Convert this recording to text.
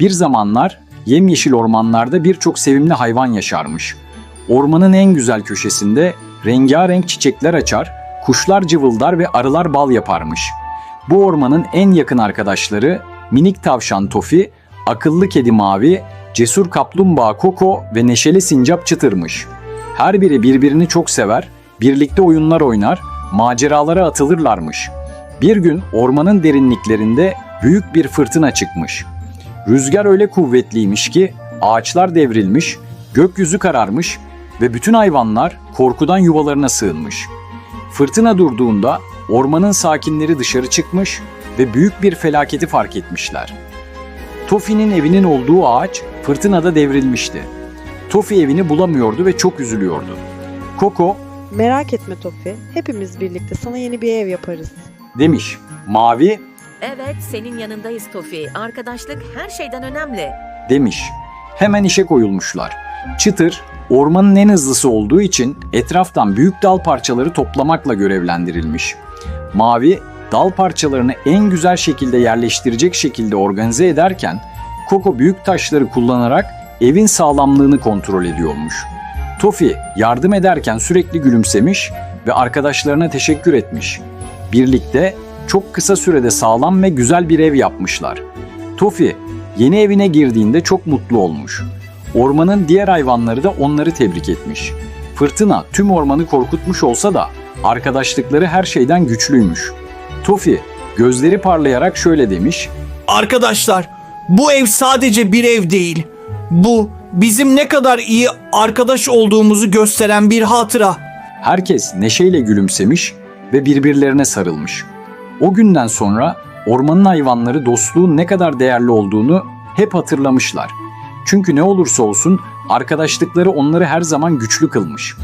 Bir zamanlar yemyeşil ormanlarda birçok sevimli hayvan yaşarmış. Ormanın en güzel köşesinde rengarenk çiçekler açar, kuşlar cıvıldar ve arılar bal yaparmış. Bu ormanın en yakın arkadaşları minik tavşan Tofi, akıllı kedi Mavi, cesur kaplumbağa Koko ve neşeli sincap Çıtırmış. Her biri birbirini çok sever, birlikte oyunlar oynar, maceralara atılırlarmış. Bir gün ormanın derinliklerinde büyük bir fırtına çıkmış. Rüzgar öyle kuvvetliymiş ki ağaçlar devrilmiş, gökyüzü kararmış ve bütün hayvanlar korkudan yuvalarına sığınmış. Fırtına durduğunda ormanın sakinleri dışarı çıkmış ve büyük bir felaketi fark etmişler. Tofi'nin evinin olduğu ağaç fırtınada devrilmişti. Tofi evini bulamıyordu ve çok üzülüyordu. Koko Merak etme Tofi. Hepimiz birlikte sana yeni bir ev yaparız. demiş. Mavi Evet, senin yanındayız Tofi. Arkadaşlık her şeyden önemli. demiş. Hemen işe koyulmuşlar. Çıtır, ormanın en hızlısı olduğu için etraftan büyük dal parçaları toplamakla görevlendirilmiş. Mavi, dal parçalarını en güzel şekilde yerleştirecek şekilde organize ederken, Koko büyük taşları kullanarak evin sağlamlığını kontrol ediyormuş. Tofi yardım ederken sürekli gülümsemiş ve arkadaşlarına teşekkür etmiş. Birlikte çok kısa sürede sağlam ve güzel bir ev yapmışlar. Tofi yeni evine girdiğinde çok mutlu olmuş. Ormanın diğer hayvanları da onları tebrik etmiş. Fırtına tüm ormanı korkutmuş olsa da arkadaşlıkları her şeyden güçlüymüş. Tofi gözleri parlayarak şöyle demiş. Arkadaşlar, bu ev sadece bir ev değil. Bu bizim ne kadar iyi arkadaş olduğumuzu gösteren bir hatıra. Herkes neşeyle gülümsemiş ve birbirlerine sarılmış. O günden sonra ormanın hayvanları dostluğun ne kadar değerli olduğunu hep hatırlamışlar. Çünkü ne olursa olsun arkadaşlıkları onları her zaman güçlü kılmış.